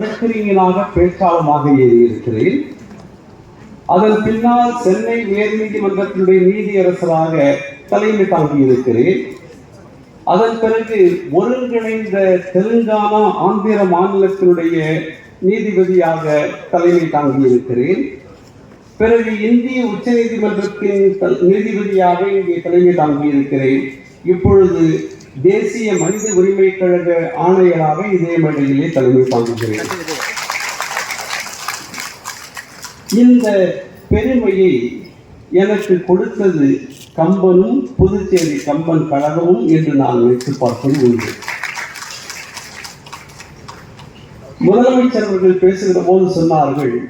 வழக்கறிஞராக பேச்சாளமாக ஏறியிருக்கிறேன். அதன் பின்னால் சென்னை உயர்நீதிமன்றத்தினுடைய நீதியரசராக தலைமை தாங்கியிருக்கிறேன் அதன் பிறகு ஒருங்கிணைந்த தெலுங்கானா ஆந்திர மாநிலத்தினுடைய நீதிபதியாக தலைமை தாங்கியிருக்கிறேன் பிறகு இந்திய உச்சநீதிமன்றத்தின் த- நீதிபதியாக இங்கே தலைமை தாங்கியிருக்கிறேன் இப்பொழுது தேசிய மனித உரிமை கழக ஆணையராக இதே மேடையிலே தலைமை தாங்குகிறேன். இந்த பெருமையை எனக்கு கொடுத்தது கம்பனும் புதுச்சேரி கம்பன் கழகமும் என்று நான் நினைத்து பார்ப்பது உண்டு. முதலமைச்சர் அவர்கள் பேசுகிற போது சொன்னார்கள்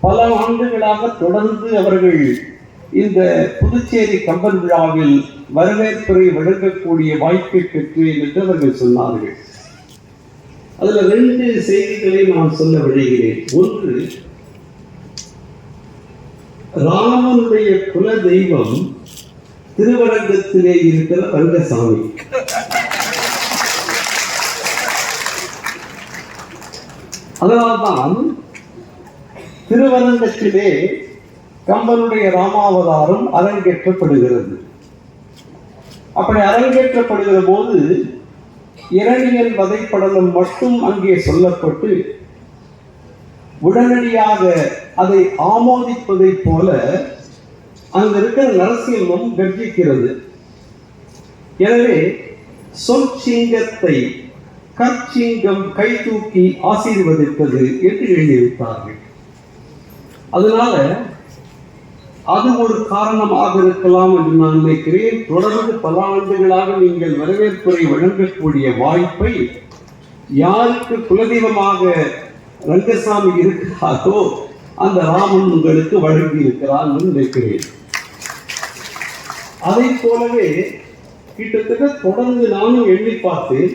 பல ஆண்டுகளாக தொடர்ந்து அவர்கள் இந்த புதுச்சேரி கம்பன் விழாவில் வரவேற்புரை வழங்கக்கூடிய வாய்ப்பை பெற்றேன் என்று அவர்கள் சொன்னார்கள். அதுல ரெண்டு செய்திகளை நான் சொல்ல விழைகிறேன். ஒன்று ராமனுடைய குல தெய்வம் திருவரங்கத்திலே இருக்கிற ரங்கசாமி. அதனால்தான் திருவரங்கத்திலே கம்பனுடைய ராமாவதாரம் அரங்கேற்றப்படுகிறது. அப்படி அரங்கேற்றப்படுகிற போது இரணியல் வதைப்படலம் மட்டும் அங்கே சொல்லப்பட்டு உடனடியாக அதை ஆமோதிப்பதைப் போல அங்க இருக்கிற நரசிம்மம் கர்ஜிக்கிறது. எனவே சொற்சிங்கத்தை கற்சிங்கம் கை தூக்கி ஆசீர்வதித்தது என்று எழுதியிருப்பார்கள். அதனால அது ஒரு காரணமாக இருக்கலாம் என்று நான் நினைக்கிறேன். தொடர்ந்து பல ஆண்டுகளாக நீங்கள் வரவேற்புரை வழங்கக்கூடிய வாய்ப்பை யாருக்கு குலதெய்வமாக ரங்கசாமி இருக்கிறாரோ அந்த ராமன் உங்களுக்கு வழங்கி இருக்கிறார் என்று நினைக்கிறேன். அதை போலவே கிட்டத்தட்ட தொடர்ந்து நானும் எண்ணி பார்த்தேன்.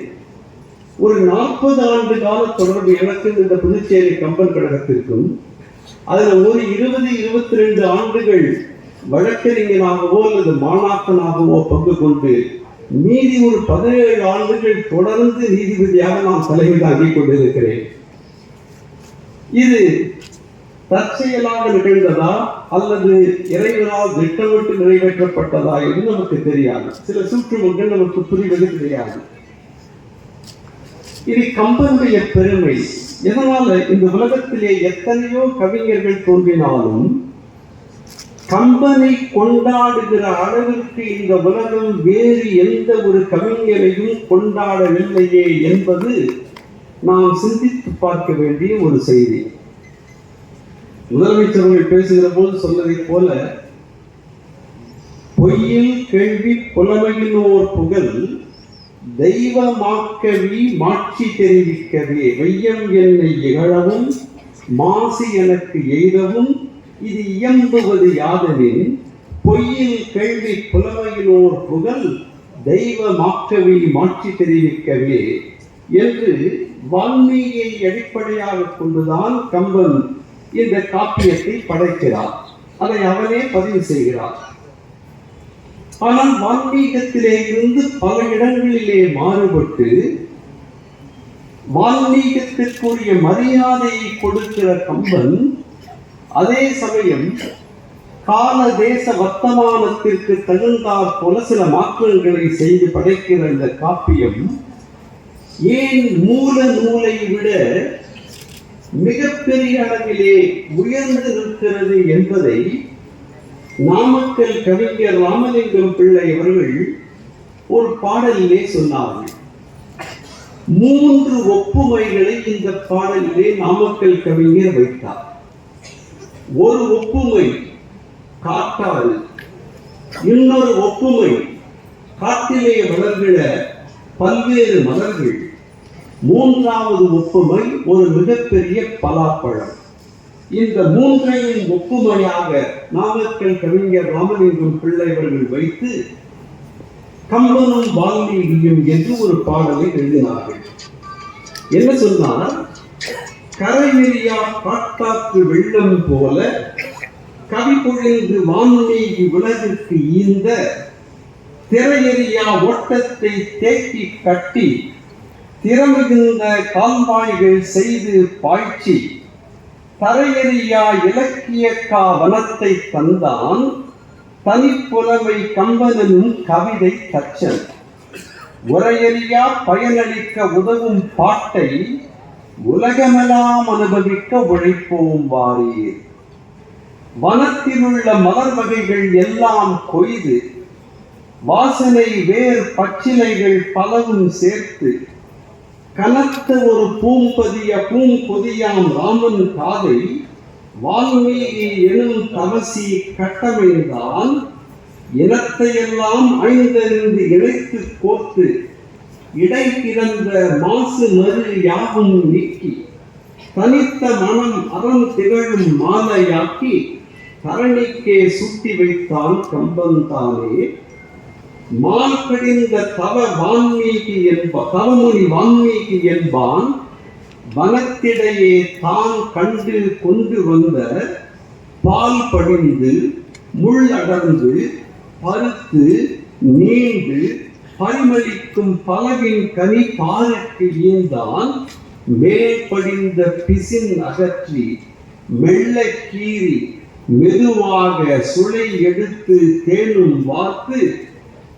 ஒரு நாற்பது ஆண்டு கால தொடர்பு எனக்கு இந்த புதுச்சேரி கம்பன் கழகத்திற்கும் அதுல ஒரு இருபது இருபத்தி ரெண்டு ஆண்டுகள் வழக்கறிஞனாகவோ அல்லது மாணாக்கனாகவோ பங்கு கொண்டு மீதி ஒரு பதினேழு ஆண்டுகள் தொடர்ந்து நீதிபதியாக நான் தலைமை தாங்கிக் கொண்டிருக்கிறேன். இது தற்செயலாக நிகழ்ந்ததா அல்லது இறைவனால் திட்டமிட்டு நிறைவேற்றப்பட்டதா என்று நமக்கு தெரியாது. சில சூற்றுமுங்கள் நமக்கு புரிவது கிடையாது. இது கம்பனுடைய பெருமை. எதனால இந்த உலகத்திலே எத்தனையோ கவிஞர்கள் தோன்றினாலும் கம்பனை கொண்டாடுகிற அளவிற்கு இந்த உலகம் வேறு எந்த ஒரு கவிஞரையும் கொண்டாடவில்லையே என்பது நாம் சிந்தித்து பார்க்க வேண்டிய ஒரு செய்தி. முதலமைச்சர் அவர்கள் பேசுகிற போது சொன்னதைப் போல பொய்யில் கேள்வி புலமையினோர் புகழ் தெய்வமாக்கவி மாட்சி தெரிவிக்கவே வையம் என்னை இகழவும் மாசி எனக்கு எய்தவும் இது இயம்புவது யாதெனின் பொய்யில் கேள்வி புலமையினோர் புகழ் தெய்வமாக்கவி மாட்சி தெரிவிக்கவே என்று வால்மீகியை அடிப்படையாக கொண்டுதான் கம்பன் இந்த காப்பியத்தை படைக்கிறார். அதை அவனே பதிவு செய்கிறார். ஆனால் வால்மீகத்திலே இருந்து பல இடங்களிலே மாறுபட்டு வால்மீகத்திற்குரிய மரியாதையை கொடுக்கிற கம்பன் அதே சமயம் கால தேச வர்த்தமானத்திற்கு தகுந்தாற் போல சில மாற்றங்களை செய்து படைக்கிற இந்த காப்பியம் ஏன் மூல நூலை விட மிகப்பெரிய அளவிலே உயர்ந்து நிற்கிறது என்பதை நாமக்கல் கவிஞர் ராமலிங்கம் பிள்ளை அவர்கள் ஒரு பாடலிலே சொன்னார்கள். மூன்று ஒப்புமைகளை இந்த பாடலிலே நாமக்கல் கவிஞர் வைத்தார். ஒரு ஒப்புமை காட்டாறு இன்னொரு ஒப்புமை காட்டிலே வளர்கிற பல்வேறு மலர்கள். மூன்றாவது ஒப்புமை ஒரு மிகப்பெரிய பலாப்பழம். இந்த மூன்றையும் ஒப்புமையாக நாமக்கல் கவிஞர் ராமலிங்கம் பிள்ளை அவர்கள் வைத்து கம்பனும் வால்மீகியும் என்று ஒரு பாடலை எழுதினார்கள். என்ன சொன்னால் கரைவெறியா காட்டாற்று வெள்ளம் போல கவி பொழிந்து வான்மீகி உலகிற்கு ஈந்த திரையெறியா ஓட்டத்தை தேக்கி கட்டி திறமிகுந்த கால்வாய்கள் செய்து பாய்ச்சி தரையறியா இலக்கியக்கா வனத்தை தந்தான் தனிப்புலமை கம்பனும் கவிதை தச்சன். உரையறியா பயனளிக்க உதவும் பாட்டை உலகமெல்லாம் அனுபவிக்க உழைப்போம் வாரீர். வனத்திலுள்ள மலர் வகைகள் எல்லாம் கொய்து வாசனை வேர் பச்சிலைகள் பலவும் சேர்த்து கனத்த ஒரு பூம்பதிய பூம்பொதியாம் ராமன் காதை வால்மீகி எனும் தவசி கட்டமைந்தான் இனத்தையெல்லாம் ஐந்தறிந்து இணைத்து கோர்த்து இடை கிடந்த மாசு மறு யாவும் நீக்கி தனித்த மனம் அறம் திகழும் மாலையாக்கி தரணிக்கே சுட்டி வைத்தான் கம்பந்தானே? மாற்றடிந்த தவ வான்மீகி என்ப தவமுனி வான்மீகி என்பான் வனத்திடையே தான் கண்டு கொண்டு வந்த பால் படிந்து முள் அடர்ந்து பருத்து நீண்டு பரிமளிக்கும் பலவின் கனி பாருக்கு ஈந்தான் மேற்படிந்த பிசின் அகற்றி மெல்ல கீறி மெதுவாக சுளை எடுத்து தேனும் வார்த்து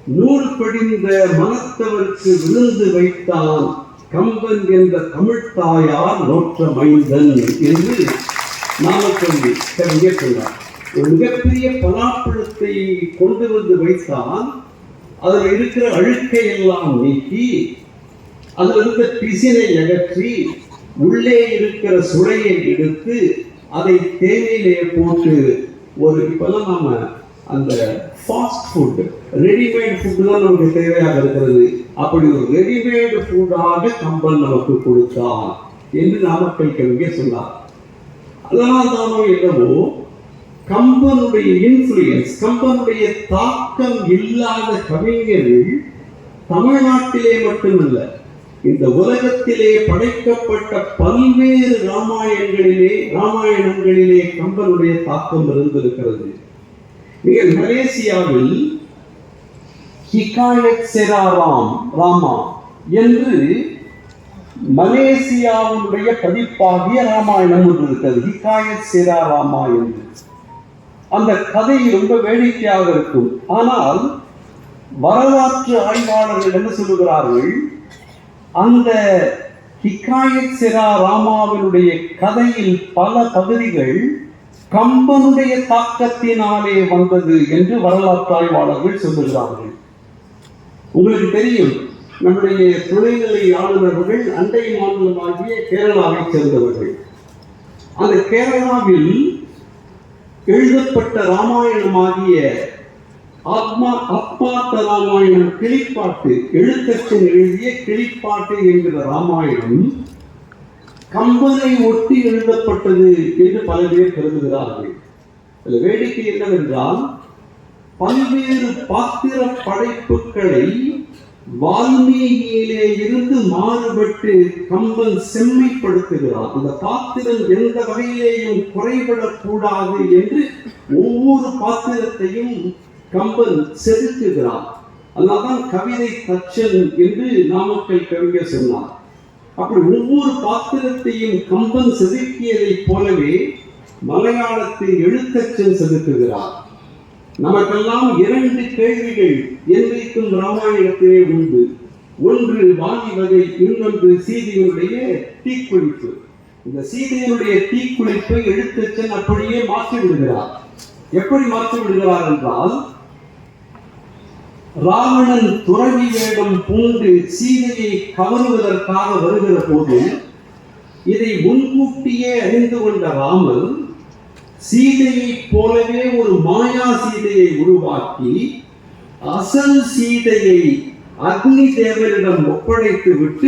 நூல் படிந்த மனத்தவர்க்கு விழுந்து வைத்தான் கம்பன் என்ற தமிழ்த்தாயார் நோற்ற மைந்தன் என்று நாமக்கல் கவிஞர் சொன்னார் ஒரு மிகப்பெரிய பலாப்பழத்தை கொண்டு வந்து வைத்தான் அதில் இருக்கிற அழுக்கை எல்லாம் நீக்கி அதில் இருந்த பிசினை அகற்றி உள்ளே இருக்கிற சுளையை எடுத்து அதை தேனிலே போட்டு ஒரு இப்பெல்லாம் நாம அந்த ஃபாஸ்ட் ஃபுட் ரெடிமேட் ஃபுட்டு தான் நமக்கு தேவையாக இருக்கிறது. அப்படி ஒரு ரெடிமேட் ஃபுட்டாக கம்பல் நமக்கு கொடுத்தான் என்று நாமக்கல் கவிஞர் சொன்னார் அதனால் தானோ என்னவோ கம்பனுடைய இன்ஃப்ளூயன்ஸ் கம்பனுடைய தாக்கம் இல்லாத கவிஞர்கள் தமிழ்நாட்டிலே மட்டுமல்ல இந்த உலகத்திலே படைக்கப்பட்ட பல்வேறு ராமாயணங்களிலே ராமாயணங்களிலே கம்பனுடைய தாக்கம் இருந்திருக்கிறது. நீங்கள் மலேசியாவில் ஹிகாயத் செராராம் ராமா என்று மலேசியாவுடைய பதிப்பாகிய ராமாயணம் ஒன்று இருக்கிறது. ஹிகாயத் செராராமா என்று. அந்த கதை ரொம்ப வேடிக்கையாக இருக்கும். ஆனால் வரலாற்று ஆய்வாளர்கள் என்ன சொல்லுகிறார்கள்? அந்த ஹிகாயத் சிரா ராமாவினுடைய கதையில் பல பகுதிகள் கம்பனுடைய தாக்கத்தினாலே வந்தது என்று வரலாற்று ஆய்வாளர்கள் சொல்லுகிறார்கள். உங்களுக்கு தெரியும் நம்முடைய துணைநிலை ஆளுநர்கள் அண்டை மாநிலமாகிய கேரளாவை சேர்ந்தவர்கள். அந்த கேரளாவில் எழுதப்பட்ட ராமாயணமாகிய ஆத்மா அப்பாத்த ராமாயணம் கிளிப்பாட்டு எழுத்தச்சன் எழுதிய கிளிப்பாட்டு என்கிற ராமாயணம் கம்பனை ஒட்டி எழுதப்பட்டது என்று பல பேர் கருதுகிறார்கள். இதுல வேடிக்கை என்னவென்றால் பல்வேறு பாத்திர படைப்புகளை வால்மீகியிலே இருந்து மாறுபட்டு கம்பன் செம்மைப்படுத்துகிறார். அந்த பாத்திரம் எந்த வகையிலேயும் குறைபடக்கூடாது என்று ஒவ்வொரு பாத்திரத்தையும் கம்பன் செதுக்குகிறார். அதனால்தான் கவிதை தச்சன் என்று நாமக்கல் கவிஞர் சொன்னார். அப்படி ஒவ்வொரு பாத்திரத்தையும் கம்பன் செதுக்கியதைப் போலவே மலையாளத்தில் எழுத்தச்சன் செதுக்குகிறார். நமக்கெல்லாம் இரண்டு கேள்விகள் என்றைக்கும் ராமாயணத்திலே உண்டு. ஒன்று வாங்கி வகை இன்னொன்று சீதையினுடைய தீக்குளிப்பு. இந்த சீதையினுடைய தீக்குளிப்பை எழுத்தச்சன் அப்படியே மாற்றி விடுகிறார் எப்படி மாற்றி விடுகிறார் என்றால் ராவணன் துறவி வேடம் பூண்டு சீதையை கவருவதற்காக வருகிற போது இதை முன்கூட்டியே அறிந்து கொண்ட ராமன் சீதையைப் போலவே ஒரு மாயா சீதையை உருவாக்கி அசல் சீதையை அக்னி தேவரிடம் ஒப்படைத்து விட்டு